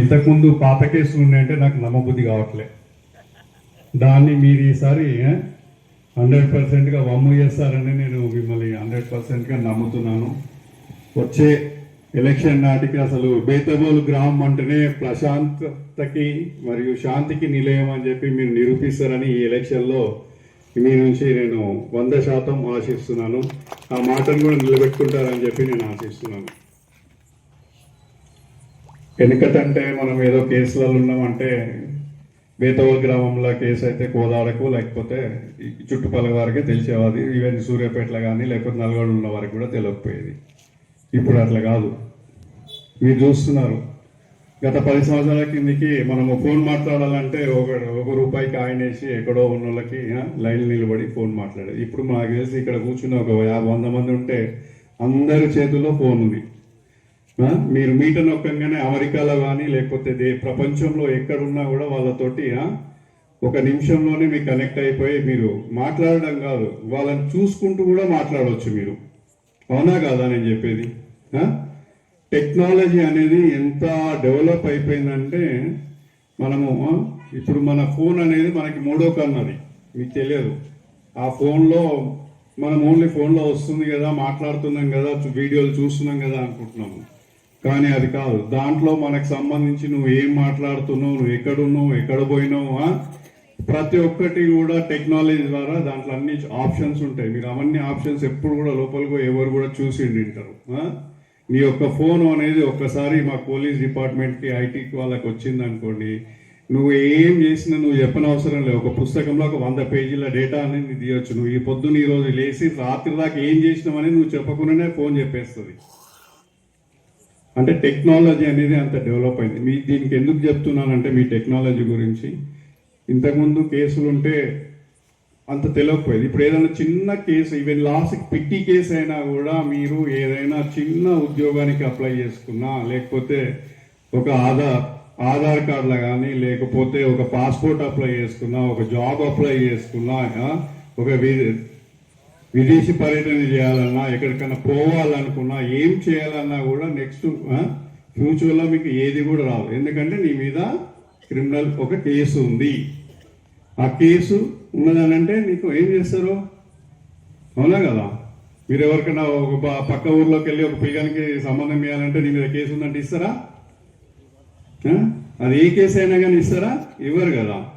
ఇంతకుముందు పాత కేసులు ఉన్నాయంటే నాకు నమ్మబుద్ధి కావట్లే. దాన్ని మీరు ఈసారి హండ్రెడ్ పర్సెంట్గా వమ్ము చేస్తారని నేను మిమ్మల్ని హండ్రెడ్ పర్సెంట్గా నమ్ముతున్నాను. వచ్చే ఎలక్షన్ నాటికి అసలు బేతబోలు గ్రామం అంటేనే ప్రశాంతతకి మరియు శాంతికి నిలయం అని చెప్పి మీరు నిరూపిస్తారని ఈ ఎలక్షన్లో మీ నుంచి నేను వంద శాతం ఆశిస్తున్నాను. ఆ మాటను కూడా నిలబెట్టుకుంటారని చెప్పి నేను ఆశిస్తున్నాను. వెనుకటంటే మనం ఏదో కేసులలో ఉన్నామంటే బేతవల్ గ్రామంలో కేసు అయితే కోదాడకు లేకపోతే చుట్టుపక్కల వారికే తెలిసేవాది. ఈవెన్ సూర్యాపేటలో కానీ లేకపోతే నల్గొండ ఉన్న వారికి కూడా తెలియకపోయేది. ఇప్పుడు అట్లా కాదు. మీరు చూస్తున్నారు. గత పది సంవత్సరాల కిందకి మనము ఫోన్ మాట్లాడాలంటే ఒక ఒక రూపాయికి ఆయన వేసి ఎక్కడో ఉన్న వాళ్ళకి లైన్ నిలబడి ఫోన్ మాట్లాడేది ఇప్పుడు మాకు తెలిసి ఇక్కడ కూర్చున్న ఒక యాభై వంద మంది ఉంటే అందరి చేతుల్లో ఫోన్ ఉంది మీరు మీటర్ నొక్కంగానే అమెరికాలో కానీ లేకపోతే దే ప్రపంచంలో ఎక్కడున్నా కూడా వాళ్ళతోటి ఒక నిమిషంలోనే మీకు కనెక్ట్ అయిపోయి మీరు మాట్లాడడం కాదు వాళ్ళని చూసుకుంటూ కూడా మాట్లాడవచ్చు మీరు. అవునా కాదా నేను చెప్పేది? టెక్నాలజీ అనేది ఎంత డెవలప్ అయిపోయిందంటే మనము ఇప్పుడు మన ఫోన్ అనేది మనకి మూడో కన్నది మీకు తెలియదు. ఆ ఫోన్లో మనం ఓన్లీ ఫోన్లో వస్తుంది కదా మాట్లాడుతున్నాం కదా వీడియోలు చూస్తున్నాం కదా అనుకుంటున్నాము. కానీ అది కాదు. దాంట్లో మనకు సంబంధించి నువ్వు ఏం మాట్లాడుతున్నావు నువ్వు ఎక్కడున్నావు ఎక్కడ పోయినావు ప్రతి ఒక్కటి కూడా టెక్నాలజీ ద్వారా దాంట్లో అన్ని ఆప్షన్స్ ఉంటాయి. మీరు అవన్నీ ఆప్షన్స్ ఎప్పుడు కూడా లోపలికి ఎవరు కూడా చూసి ఉంటారు మీ యొక్క ఫోన్ అనేది ఒక్కసారి మా పోలీస్ డిపార్ట్మెంట్కి ఐటీకి వాళ్ళకి వచ్చింది అనుకోండి నువ్వు ఏం చేసినా నువ్వు చెప్పనవసరం లేదు. ఒక పుస్తకంలో ఒక వంద పేజీల డేటా అనేది తీయొచ్చు. నువ్వు ఈ పొద్దున్న ఈ రోజు లేచి రాత్రి దాకా ఏం చేసినావని నువ్వు చెప్పకుండానే ఫోన్ చెప్పేస్తుంది. అంటే టెక్నాలజీ అనేది అంత డెవలప్ అయింది. మీ దీనికి ఎందుకు చెప్తున్నానంటే మీ టెక్నాలజీ గురించి. ఇంతకుముందు కేసులు ఉంటే అంత తెలియకపోయేది ఇప్పుడు ఏదైనా చిన్న case even last petty case అయినా కూడా మీరు ఏదైనా చిన్న ఉద్యోగానికి అప్లై చేసుకున్నా లేకపోతే ఒక ఆధార్ ఆధార్ కార్డులో కానీ లేకపోతే ఒక పాస్పోర్ట్ అప్లై చేసుకున్నా ఒక జాబ్ అప్లై చేసుకున్నా ఒక విదేశీ పర్యటన చేయాలన్నా ఎక్కడికైనా పోవాలనుకున్నా ఏం చేయాలన్నా కూడా నెక్స్ట్ ఫ్యూచర్లో మీకు ఏది కూడా రావు. ఎందుకంటే నీ మీద క్రిమినల్ ఒక కేసు ఉంది. ఆ కేసు ఉన్నదనంటే నీకు ఏం చేస్తారు? అవునా కదా? మీరు ఎవరికైనా ఒక పక్క ఊర్లోకి వెళ్ళి ఒక పిల్లగానికి సంబంధం ఇవ్వాలంటే నీ మీద కేసు ఉందంటే ఇస్తారా? అది ఏ కేసు అయినా కానీ ఇస్తారా? ఇవ్వరు కదా.